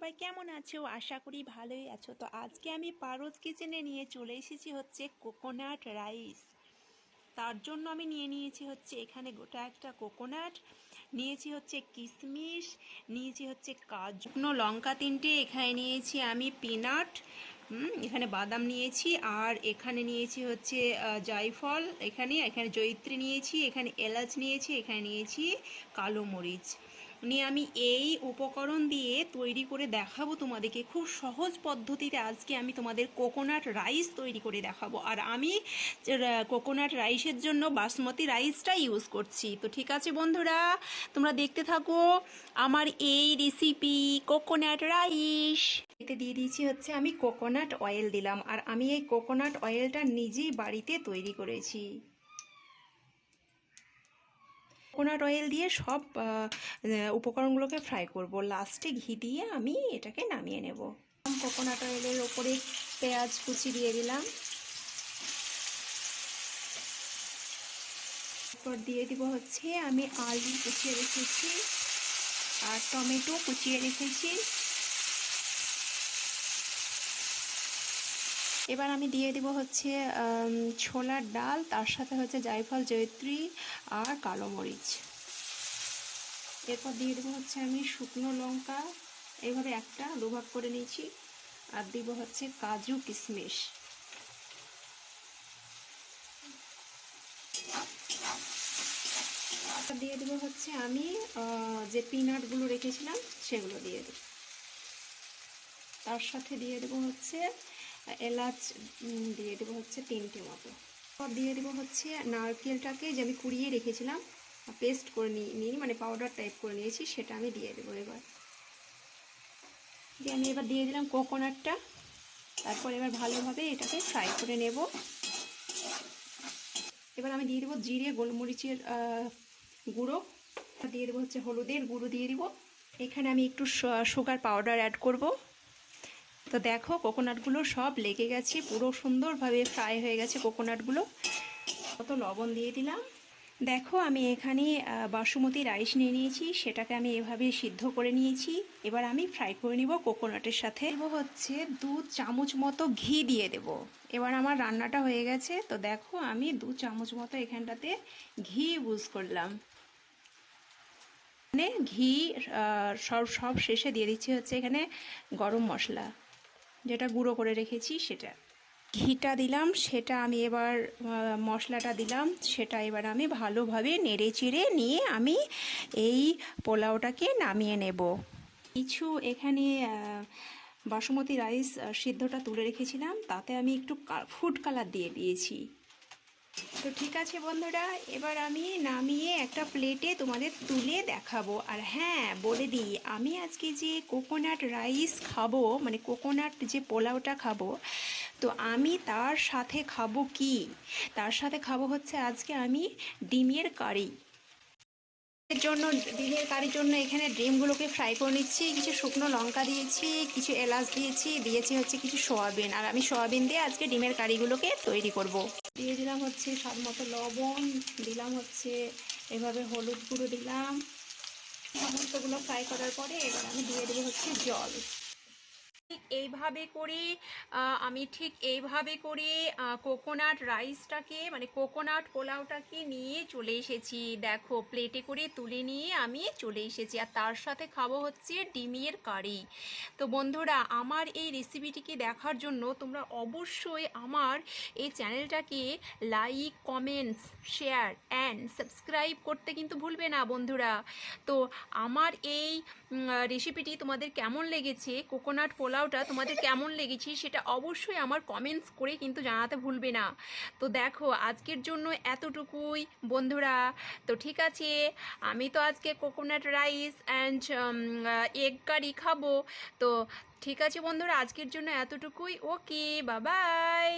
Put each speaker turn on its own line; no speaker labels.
আছো? আশা করি ভালোই আছো। তো আজকে আমি পারদ কিচেনে নিয়ে চলে এসেছি হচ্ছে কোকোনাট রাইস। তার জন্য আমি নিয়ে নিয়েছি হচ্ছে এখানে গোটা একটা কোকোনাট, নিয়েছি হচ্ছে কিশমিশ নিয়েছি হচ্ছে কাজু, শুকনো লঙ্কা তিনটে, এখানে নিয়েছি আমি পিনাট এখানে বাদাম নিয়েছি, আর এখানে নিয়েছি হচ্ছে জায়ফল, এখানে এখানে জয়িত্রী নিয়েছি, এখানে এলাচ নিয়েছি, এখানে নিয়েছি কালো মরিচ। নিয়ে আমি এই উপকরণ দিয়ে তৈরি করে দেখাবো তোমাদেরকে। খুব সহজ পদ্ধতিতে আজকে আমি তোমাদের কোকোনাট রাইস তৈরি করে দেখাবো। আর আমি কোকোনাট রাইসের জন্য বাসমতি রাইসটা ইউজ করছি। তো ঠিক আছে বন্ধুরা, তোমরা দেখতে থাকো আমার এই রেসিপি কোকোনাট রাইস এতে দিয়ে দিয়েছি হচ্ছে আমি কোকোনাট অয়েল দিলাম। আর আমি এই কোকোনাট অয়েলটা নিজেই বাড়িতে তৈরি করেছি। কোকোনাট অয়েল দিয়ে সব উপকরণগুলোকে ফ্রাই করব। লাস্টে ঘি দিয়ে আমি এটাকে নামিয়ে নেব। কোকোনাট অয়েলের ওপরে পেঁয়াজ কুচি দিয়ে দিলাম। এরপর দিয়ে দিব হচ্ছে আমি আলু কুচিয়ে রেখেছি আর টমেটো কুচিয়ে রেখেছি। এবার আমি দিয়ে দিব হচ্ছে ছোলার ডাল, তার সাথে হচ্ছে জায়ফল, জয়ত্রী আর কালো মরিচ। এরপর দিয়ে দেবো হচ্ছে আমি শুকনো লঙ্কা। এইভাবে একটা দুভাগ করে নিয়েছি। আর দিব হচ্ছে কাজু কিশমিশ। দিয়ে দেবো হচ্ছে আমি যে পিনাটগুলো রেখেছিলাম, সেগুলো দিয়ে দেবো। তার সাথে দিয়ে দেবো হচ্ছে এলাচ দিয়ে দেবো হচ্ছে তিনটে মতো। দিয়ে দেবো হচ্ছে নারকেলটাকে যে আমি কুড়িয়ে রেখেছিলাম পেস্ট করে নিয়ে মানে পাউডার টাইপ করে নিয়েছি, সেটা আমি দিয়ে দেবো এবার। দিয়ে আমি এবার দিয়ে দিলাম কোকোনাটটা তারপর এবার ভালোভাবে এটাকে ফ্রাই করে নেব। এবার আমি দিয়ে দেবো জিরে, গোলমরিচের গুঁড়ো। দিয়ে দেবো হচ্ছে হলুদের গুঁড়ো দিয়ে দিব। এখানে আমি একটু সুগার পাউডার অ্যাড করব। তো দেখো কোকোনাটগুলো সব লেগে গেছে, পুরো সুন্দরভাবে ফ্রাই হয়ে গেছে কোকোনাটগুলো কত লবণ দিয়ে দিলাম। দেখো, আমি এখানে বাসমতি রাইস নিয়ে নিয়েছি, সেটাকে আমি এভাবে সিদ্ধ করে নিয়েছি। এবার আমি ফ্রাই করে নিব কোকোনাটের সাথে। দেব হচ্ছে দু চামচ মতো ঘি দিয়ে দেব। এবার আমার রান্নাটা হয়ে গেছে। তো দেখো, আমি দু চামচ মতো এখানটাতে ঘি ইউজ করলাম। মানে ঘি সব সব শেষে দিয়ে দিচ্ছি হচ্ছে এখানে গরম মশলা। যেটা গুঁড়ো করে রেখেছি সেটা। ঘিটা দিলাম, সেটা আমি এবার মশলাটা দিলাম, সেটা এবার আমি ভালোভাবে নেড়ে চেড়ে নিয়ে আমি এই পোলাওটাকে নামিয়ে নেব। কিছু এখানে বাসমতি রাইস সিদ্ধটা তুলে রেখেছিলাম, তাতে আমি একটু ফুড কালার দিয়ে দিয়েছি। তো ঠিক আছে বন্ধুরা, এবার আমি নামিয়ে একটা প্লেটে তোমাদের তুলে দেখাবো। আর হ্যাঁ বলে দিই, আমি আজকে যে কোকোনাট রাইস খাব মানে কোকোনাট যে পোলাওটা খাব, তো আমি তার সাথে খাব কি? তার সাথে খাব হচ্ছে আজকে আমি ডিমের কারি। এর জন্য, ডিমের কারির জন্য এখানে ডিমগুলোকে ফ্রাই করে নিচ্ছি। কিছু শুকনো লঙ্কা দিয়েছি, কিছু এলাচ দিয়েছি দিয়েছি হচ্ছে কিছু সোয়াবিন। আর আমি সোয়াবিন দিয়ে আজকে ডিমের কারিগুলোকে তৈরি করব। দিয়ে দিলাম হচ্ছে স্বাদ মতো লবণ, দিলাম হচ্ছে এভাবে হলুদ গুঁড়ো দিলাম। সমস্তগুলো ফ্রাই করার পরে এবার আমি দিয়ে দেবো হচ্ছে জল। এইভাবে করে আমি ঠিক এইভাবে করে কোকোনাট রাইসটাকে মানে কোকোনাট পোলাওটাকে নিয়ে চলে এসেছি। দেখো প্লেটে করে তুলে নিয়ে আমি চলে এসেছি। আর তার সাথে খাব হচ্ছে ডিমের কারি। তো বন্ধুরা, আমার এই রেসিপিটিকে দেখার জন্য তোমরা অবশ্যই আমার এই চ্যানেলটাকে like comments share and subscribe করতে কিন্তু ভুলবে না বন্ধুরা। তো আমার এই রেসিপিটি তোমাদের কেমন লেগেছে? কোকোনাট পোলাওটা তোমাদের কেমন লেগেছে সেটা অবশ্যই আমার কমেন্টস করে কিন্তু জানাতে ভুলবে না। তো দেখো, আজকের জন্য এতটুকুই বন্ধুরা। তো ঠিক আছে, আমি তো আজকে coconut rice and egg curry খাব। তো ঠিক আছে বন্ধুরা, আজকের জন্য এতটুকুই। ওকে বাবাই